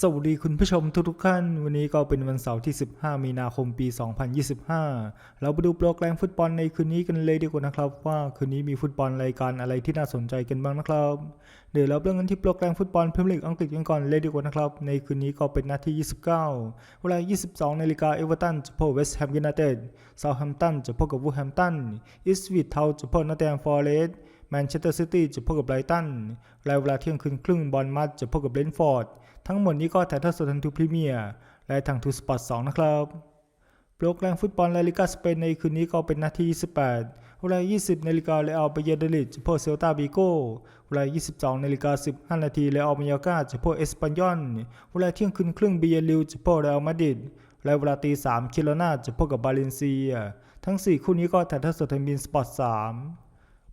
สวัสดีคุณผู้ชมทุกๆท่าน วันนี้ก็เป็นวันเสาร์ที่ 15 มีนาคมปี 2025 เราไปดูโปรแกรมฟุตบอลในคืนนี้กันเลยดีกว่านะครับ ว่าคืนนี้มีฟุตบอลรายการอะไรที่น่าสนใจกันบ้างนะครับ เดี๋ยวเราเริ่มกันที่โปรแกรมฟุตบอลพรีเมียร์ลีกอังกฤษกันก่อนเลยดีกว่านะครับ ในคืนนี้ก็เป็นนัดที่ 29 เวลา 22 นาฬิกาเอเวอร์ตันจะพบเวสต์แฮมยูไนเต็ดเซาท์แฮมป์ตันจะพบกับวูแฮมป์ตันอีสวีทเทาจะพบนอตแตมฟอร์เรสต์ แมนเชสเตอร์ซิตี้จะพบกับไบรตันและเวลาเที่ยงคืนครึ่งบอลมัดจะพบกับเบนฟอร์ด ทั้งหมดนี้ก็ถ่ายทอดสดทางทูพรีเมียร์และทางทูสปอร์ตสนะครับโปรแกรมฟุตบอลลาลิกาสเปนในคืนนี้ก็เป็นนาที 28เวลา 20 นาฬิกาเลอัลเบเยเดลิดจะพบเซลตาบิโกเวลา 22 นาฬิกา 15 นาทีเลอัลมายากาจะพบเอสปันยอน เวลาเที่ยงคืนครึ่งเบียริวจะพบเรอัลมาดริดและเวลาตี3คิโลนาจะพบกับบาเลนเซีย ทั้ง 4 คู่นี้ก็ถ่ายทอดสดทางบินสปอร์ต3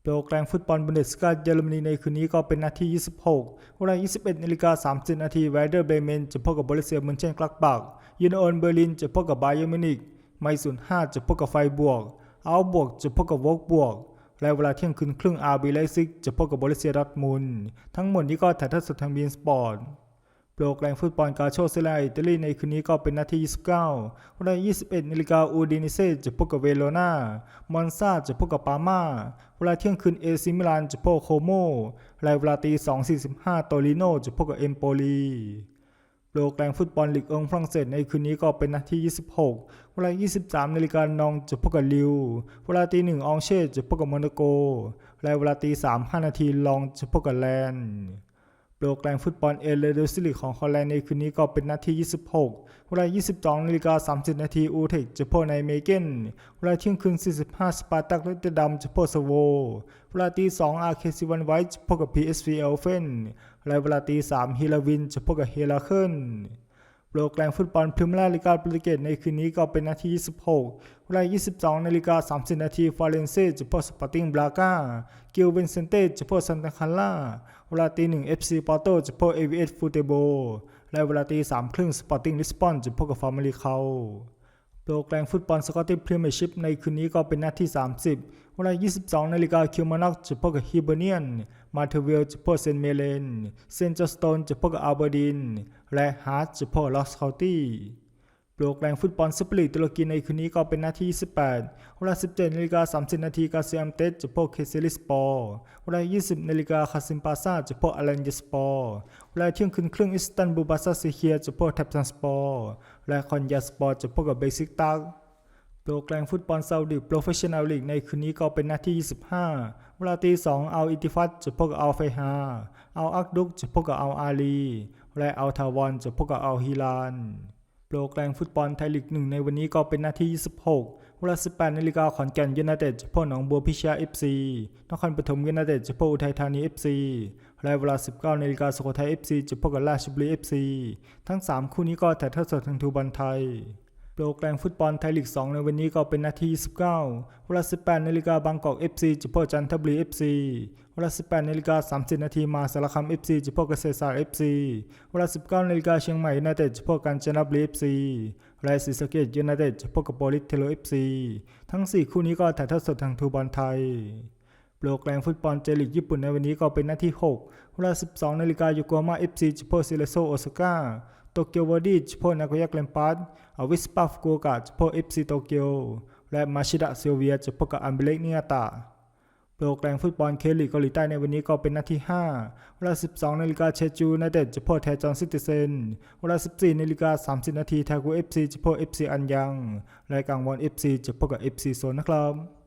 โปรแกรมฟุตบอลบุนเดสกาเยอรมนีในคืนนี้ก็เป็นนาที 26 เวลา 21นาฬิกา30นาทีไวเดอร์เบรเมนจะพบกับบริเซียมุนเชนกลักบักยูนโอนเบอร์ลินจะพบกับไบเยอร์มินิกไมซุน5จะพบกับไฟบวกอัลบวกจะพบกับวอกบวก และเวลาเที่ยงคืนครึ่งอาร์บีไลซิกจะพบกับบริเซียดอร์ทมุนทั้งหมดนี้ก็ถ่ายทอดสดทางบีนสปอร์ต โปรแกรมฟุตบอลกาโชเซเลอิตาลีในคืนนี้ก็เป็นนาที 29เวลา21นาฬิกาอูดินิเซจะพบกับเวโรนามอนซาจะพบกับปามาเวลาเที่ยงคืนเอซิมิลานจะพบกับโคโมและเวลาตี2.45โตลิโนจะพบกับเอมโปลีโปรแกรมฟุตบอลลีกองฝรั่งเศสในคืนนี้ก็เป็นนาที 26 เวลา 23นาฬิกานองจะพบกับลิว เวลาตี1อองเช่จะพบกับโมนาโก และเวลาตี3 5นาทีลองจะพบกับแลนด์ โปรแกรมฟุตบอลเอเลเดซิลิกของฮอลแลนด์ในคืนนี้ก็เป็นนาที26 เวลา 22นาฬิกา30 นาทีอูเทคจะพบในเมเกนเวลาเที่ยงคืน 45 สปาร์ตักเลตเตดัมจะพบสโว เวลาตี2อาร์เคซิวันไวท์จะพบกับ PSV เอลเฟนและเวลาตี3ฮิลาวินจะพบกับเฮลาเคิล โปรแกรมฟุตบอลพรีเมียร์ลีกาโปรตุเกสในคืนนี้ก็เป็นนาที 26 เวลา 22 นาฬิกา 30 นาทีฟาเรนเซ่จะพบสปอร์ติ้งบลาก้ากิลเวนเซนเต้จะพบซันตาคาร่าเวลาตี1 FC ปอร์โตจะพบเอวีเอสฟูเตโบและเวลาตี3ครึ่งสปอร์ติ้งลิสบอนจะพบกับฟาร์มาลีเคา โปรแกรมฟุตบอลสกอตติชพรีเมียร์ชิพในคืนนี้ก็เป็นนาที30 เวลา 22 นาฬิกาคิวมานอกจะพบกับฮิเบเนียน มาเทเวลจะพบเซนเมเลน เซนจอสโตนจะพบกับอัลเบอร์ดิน และฮาร์ตจะพบลอสคาตี้ โปรแกรมฟุตบอลซุปเปอร์ลีกตุรกีในคืนนี้ก็เป็นนาที18เวลา 17นาฬิกา30นาทีกาเซียมเตสจะพบเคเซลิสปอร์เวลา 20นาฬิกาคาซิมปาซาจะพบอลันยสปอร์เวลาเที่ยงคืนครึ่งอิสตันบูลบาซาซีเคียจะพบแทปตันสปอร์และคอนยาสปอร์จะพบกับเบซิกตักโปรแกรมฟุตบอลซาอุดิโปรเฟชชั่นแนลลีกในคืนนี้ก็เป็นนาที25 เวลาตี2เอาอิติฟัตจะพบกับอัลไฟฮาเอาอักดุกจะพบกับอัลอาลีและอัลทาวอนจะพบกับอัลฮิลาน โปรแกรมฟุตบอลไทยลีกหนึ่งในวันนี้ก็เป็นนาที26เวลา 18นาฬิกาขอนแก่นยูไนเต็ดจะพบหนองบัวพิชยาเอฟซีนครปฐมยูไนเต็ดจะพบอุทัยธานีเอฟซีและเวลา 19นาฬิกาสุโขทัยเอฟซีจะพบกับราชบุรีเอฟซีทั้ง 3 คู่นี้ก็ถ่ายทอดสดทางทูบันไทย โปรแกรมฟุตบอลไทยลีก 2 ในวันนี้ก็เป็นนาที29เวลา 18นาฬิกาบางกอก FC จะพบจันทบุรี FC เวลา 18นาฬิกา30นาทีมาสารคาม FC จะพบเกษตรศาสตร์ FC เวลา 19นาฬิกาเชียงใหม่ยูไนเต็ดจะพบกาญจนบุรี FC และศรีสะเกษยูไนเต็ดจะพบกับโปลิสเทโล FC ทั้ง 4 คู่นี้ก็ถ่ายทอดสดทางทูบอลไทยโปรแกรมฟุตบอลเจลีกญี่ปุ่นในวันนี้ก็เป็นนาที6เวลา 12 นาฬิกาโยโกฮาม่า FC จะพบซิเลโซโอซาก้า โตเกียววอดี้จะพบนาโกย่าแกลมปัสอาวิสปาฟุกุโกะจะพบเอฟซีโตเกียวและมาชิดะเซลเวียจะพบกับอัมเบเลกเนียตะโปรแกรมฟุตบอลเคลีกเกาหลีใต้ในวันนี้ก็เป็นนาที5เวลา 12 นาฬิกาเชจูไนเต็ดจะพบแทจอนซิติเซน เวลา 14 นาฬิกา 30 นาทีแทกูเอฟซีจะพบเอฟซีอันยังและกังวอนเอฟซีจะพบกับเอฟซีโซนนะครับ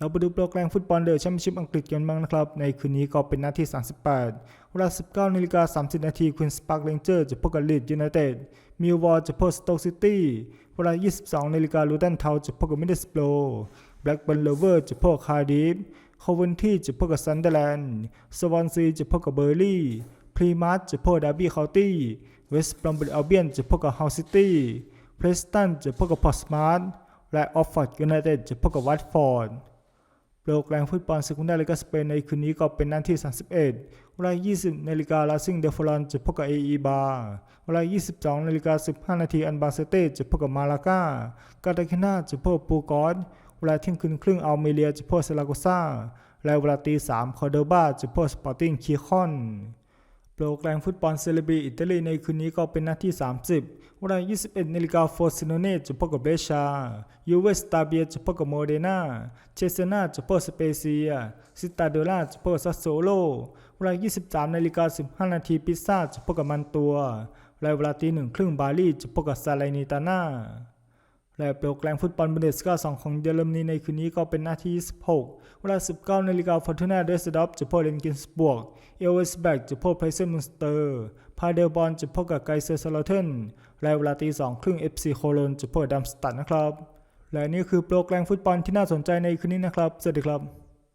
เราไปดูโปรแกรมฟุตบอลเดอะแชมเปี้ยนชิพอังกฤษกันบ้างนะครับ ในคืนนี้ก็เป็นนาที38 เวลา 19นาฬิกา30 นาทีควีนสปาร์กเลนเจอร์จะพบกับลีดยูไนเต็ดมิลวอร์จะพบสโต๊กซิตี้เวลา 22นาฬิกาลูตันเทาจะพบกับมิดเดิลสโปรแบล็กเบิร์นเลเวอร์จะพบกับคาร์ดิฟโคเวนที่จะพบกับซันเดอร์แลนด์สวอนซีจะพบกับเบอร์ลี่พรีมาร์จะพบกับดาร์บี้เคาน์ตี้เวสต์บรอมบิลอัลเบียนจะพบกับฮาวซิตี้เพรสตันจะพบกับพอร์สมาร์ทและออฟฟอร์ดยูไนเต็ดจะพบกับวัตฟอร์ด โลกแรงฟุตบอลเซกุนดาลีกาสเปนในคืนนี้ก็เป็นนัดที่ 31 เวลา 20นาฬิกาลาซิงเดฟลอนจะพบกับเออีบาเวลา 22นาฬิกา15 นาทีอันบาเซเต้จะพบกับมาลากากาตาคินาจะพบปูกอนเวลาเที่ยงคืนครึ่งอัลเมเรียจะพบเซลาโกซาและเวลาตี3คอร์โดบาจะพบกับสปอร์ติ้งคีคอน โปรแกรมฟุตบอลเซเลบีอิตาลีในคืนนี้ก็เป็นนัดที่ 30 เวลา 21นาฬิกาโฟร์ซิโนเน่จะพบกับเบชา ยูเวสตาเบียจะพบกับโมเดนา เชเซนาจะพบสเปเซีย ซิตาเดล่าจะพบกับซัสโซโล เวลา 23นาฬิกา15นาทีปิซซ่าจะพบกับมันตัวและเวลาตีหนึ่งครึ่งบาลีจะพบกับซาเลนิตาน่า และโปรแกรมฟุตบอลบุนเดสกา2ของเยอรมนีในคืนนี้ก็เป็นหน้าที่ 26 เวลา 19นาฬิกาฟอร์ทูน่าเดสดอฟจะพบเลนกินสบวก เอลเวสแบกจะพบไพเซอร์มุนสเตอร์ พาเดลบอลจะพบกับไกเซอร์ซาลเทนและเวลาตีสองครึ่งเอฟซีโคโลนจะพบกับดัมสตัดนะครับ และนี่คือโปรแกรมฟุตบอลที่น่าสนใจในคืนนี้นะครับ สวัสดีครับ